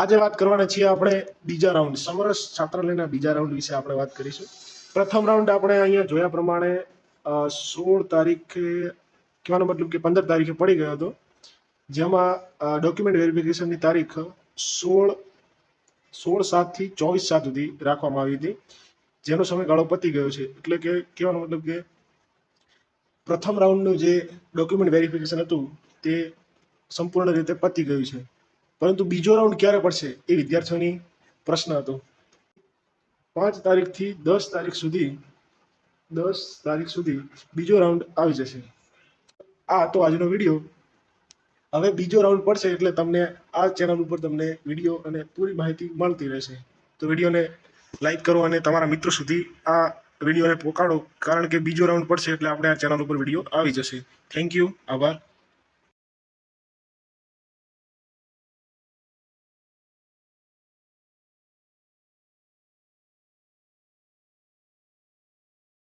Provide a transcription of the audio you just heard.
આજે વાત કરવાના છીએ આપણે બીજા રાઉન્ડ સમરસ છાત્રાલયના બીજા રાઉન્ડ વિશે આપણે વાત કરીશું. પ્રથમ રાઉન્ડ આપણે અહીંયા જોયા પ્રમાણે સોળ તારીખે કહેવાનો મતલબ કે પંદર તારીખે પડી ગયો હતો, જેમાં ડોક્યુમેન્ટ વેરિફિકેશનની તારીખ સોળ સોળ સાતથી ચોવીસ સાત સુધી રાખવામાં આવી હતી. જેનો સમયગાળો પતી ગયો છે. એટલે કે કહેવાનો મતલબ કે પ્રથમ રાઉન્ડનું જે ડોક્યુમેન્ટ વેરિફિકેશન હતું, તે સંપૂર્ણ રીતે પતી ગયું છે. પરંતુ બીજો રાઉન્ડ ક્યારે પડશે એ વિદ્યાર્થીઓની પ્રશ્ન હતો. પાંચ તારીખથી દસ તારીખ સુધી, દસ તારીખ સુધી બીજો રાઉન્ડ આવી જશે. આ હતો આજનો વીડિયો હવે બીજો રાઉન્ડ પડશે એટલે તમને આ ચેનલ ઉપર તમને વીડિયો અને પૂરી માહિતી મળતી રહેશે. તો વિડીયોને લાઈક કરો અને તમારા મિત્રો સુધી આ વિડીયોને પહોંચાડો કારણ કે બીજો રાઉન્ડ પડશે એટલે આપણે આ ચેનલ ઉપર વીડિયો આવી જશે. થેન્ક યુ આભાર.